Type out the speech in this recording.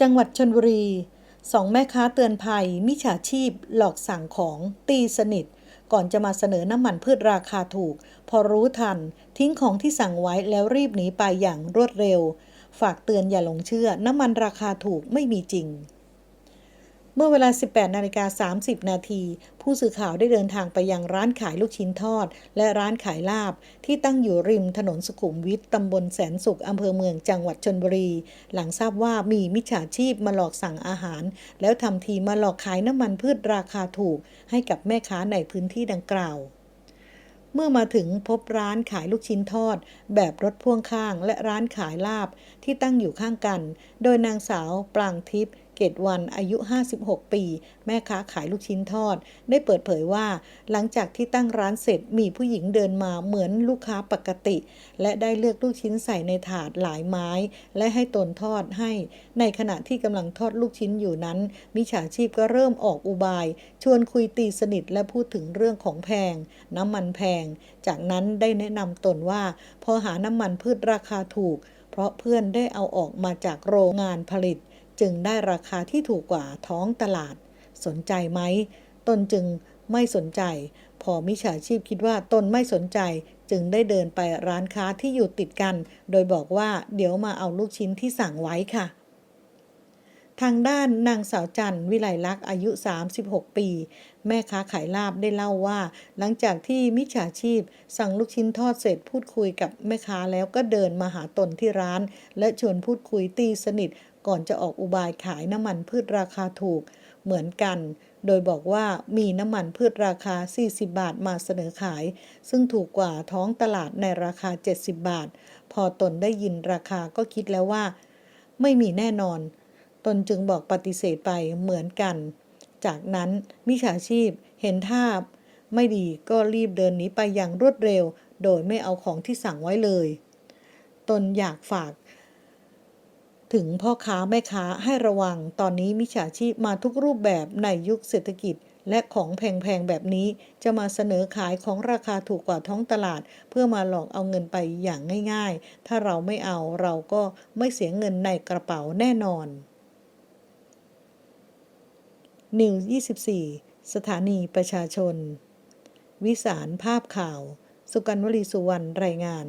จังหวัดชนบุรีสองแม่ค้าเตือนภัย มิจฉาชีพ หลอกสั่งของตีสนิท ก่อนจะมาเสนอน้ำมันพืชราคาถูก พอรู้ทัน ทิ้งของที่สั่งไว้แล้วรีบหนีไปอย่างรวดเร็ว ฝากเตือนอย่าหลงเชื่อน้ำมันราคาถูกไม่มีจริง เมื่อเวลา 18นาฬิกา30 นาที ผู้สื่อข่าวได้เดินทางไปยังร้านขายลูกชิ้นทอด และร้านขายลาบ ที่ตั้งอยู่ริมถนนสุขุมวิทตำบลแสนสุขอำเภอเมืองจังหวัดชนบุรี หลังทราบว่ามีมิจฉาชีพมาหลอกสั่งอาหาร แล้วทำทีมาหลอกขายน้ำมันพืชราคาถูก ให้กับแม่ค้าในพื้นที่ดังกล่าวเมื่อมาถึงพบร้านขายลูกชิ้นทอด แบบรถพ่วงข้างและร้านขายลาบที่ตั้งอยู่ข้างกัน โดยนางสาวปรางทิพย์ เกตวันอายุ 56 ปี แม่ค้าขายลูกชิ้นทอด ได้เปิดเผยว่า หลังจากที่ตั้งร้านเสร็จมีผู้หญิงเดินมาเหมือนลูกค้าปกติ และได้เลือกลูกชิ้นใส่ในถาดหลายไม้ และให้ตนทอดให้ ในขณะที่กำลังทอดลูกชิ้นอยู่นั้น มิจฉาชีพก็เริ่มออกอุบาย ชวนคุยตีสนิทและพูดถึงเรื่องของแพง น้ำมันแพง จากนั้นได้แนะนำตนว่า พอหาน้ำมันพืชราคาถูก เพราะเพื่อนได้เอาออกมาจากโรงงานผลิต จึงได้ราคาที่ถูกกว่าท้องตลาด สนใจไหมตนจึงไม่สนใจ พอมิจฉาชีพคิดว่าตนไม่สนใจจึงได้เดินไปร้านค้าที่อยู่ติดกัน โดยบอกว่าเดี๋ยวมาเอาลูกชิ้นที่สั่งไว้ค่ะ ทางด้านนางสาวจันทร์วิไลลักษณ์อายุ 36 ปี แม่ค้าขายลาบได้เล่าว่า หลังจากที่มิจฉาชีพ สั่งลูกชิ้นทอดเสร็จพูดคุยกับแม่ค้าแล้วก็เดินมาหาตนที่ร้าน และชวนพูดคุยตีสนิท ก่อนจะออกอุบายขายน้ำมันพืชราคาถูกเหมือนกัน โดยบอกว่ามีน้ำมันพืชราคา 40 บาทมาเสนอขาย ซึ่งถูกกว่าท้องตลาดในราคา 70 บาท พอตนได้ยินราคาก็คิดแล้วว่า ไม่มีแน่นอน ตนจึงบอกปฏิเสธไปเหมือนกัน จากนั้นมิจฉาชีพเห็นท่าไม่ดีก็รีบเดินหนีไปอย่างรวดเร็ว โดยไม่เอาของที่สั่งไว้เลย ตนอยากฝาก ถึงพ่อค้าแม่ค้าให้ระวัง ตอนนี้มิจฉาชีพมาทุกรูปแบบในยุคเศรษฐกิจและของแพงๆ แบบนี้จะมาเสนอขายของราคาถูกกว่าท้องตลาด เพื่อมาหลอกเอาเงินไปอย่างง่ายๆ ถ้าเราไม่เอาเราก็ไม่เสียเงินในกระเป๋าแน่นอน นิว24 สถานีประชาชน วิสารภาพข่าว สุกันวลีสุวรรณรายงาน